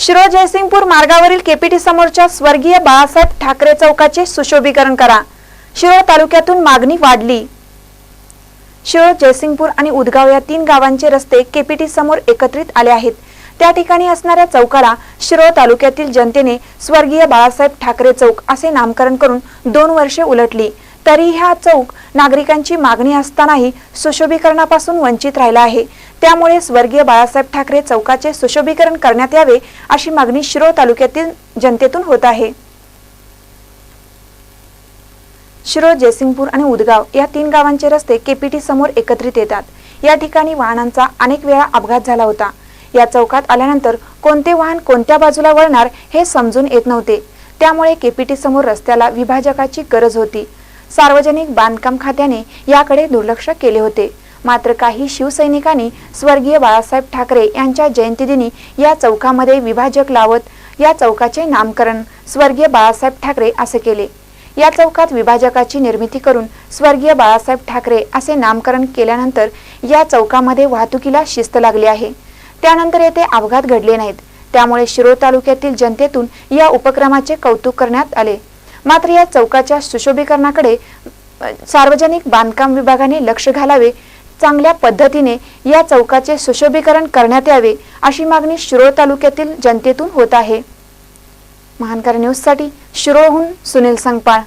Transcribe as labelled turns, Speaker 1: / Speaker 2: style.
Speaker 1: शिरो जयसिंगपूर मार्गावरील केपीटी समोरच्या स्वर्गीय बाळासाहेब ठाकरे चौकाचे सुशोभीकरण करा. शिरोळ तालुक्यातून मागणी वाढली. शिरोळ जयसिंगपूर आणि उदगाव या तीन गावांचे रस्ते केपीटी समोर एकत्रित आले आहेत. त्या ठिकाणी असणाऱ्या चौकाला शिरोळ तालुक्यातील जनतेने स्वर्गीय बाळासाहेब ठाकरे चौक असे नामकरण करून दोन वर्षे उलटली. तरी हा चौक नागरिकांची मागणी असतानाही सुशोभीकरणापासून वंचित राहिला आहे. त्यामुळे स्वर्गीय बाळासाहेब ठाकरे चौकाचे सुशोभीकरण करण्यात यावे अशी मागणी शिरोळ तालुक्यातील जनतेतून होत आहे. शिरोळ जयसिंगपूर आणि उदगाव या तीन गावांचे रस्ते केपीटी समोर एकत्रित येतात. या ठिकाणी वाहनांचा अनेक वेळा अपघात झाला होता. या चौकात आल्यानंतर कोणते वाहन कोणत्या बाजूला वळणार हे समजून येत नव्हते. त्यामुळे केपीटी समोर रस्त्याला विभाजकाची गरज होती. सार्वजनिक बांधकाम खात्याने याकडे दुर्लक्ष केले होते. मात्र काही शिवसैनिकांनी स्वर्गीय बाळासाहेब ठाकरे यांच्या जयंतीदिनी या चौकामध्ये विभाजक लावत या चौकाचे नामकरण स्वर्गीय बाळासाहेब ठाकरे असे केले. या चौकात विभाजकाची निर्मिती करून स्वर्गीय बाळासाहेब ठाकरे असे नामकरण केल्यानंतर या चौकामध्ये वाहतुकीला शिस्त लागली आहे. त्यानंतर येथे अपघात घडले नाहीत. त्यामुळे शिरोळ तालुक्यातील जनतेतून या उपक्रमाचे कौतुक करण्यात आले. मात्र या चौकाच्या सुशोभीकरणाकडे सार्वजनिक बांधकाम विभागाने लक्ष घालावे चांगल्या पद्धतीने या चौकाचे सुशोभीकरण करण्यात यावे अशी मागणी शिरोळ तालुक्यातील जनतेतून होत आहे. महानकर न्यूजसाठी शिरोळहून सुनील संगपाळ.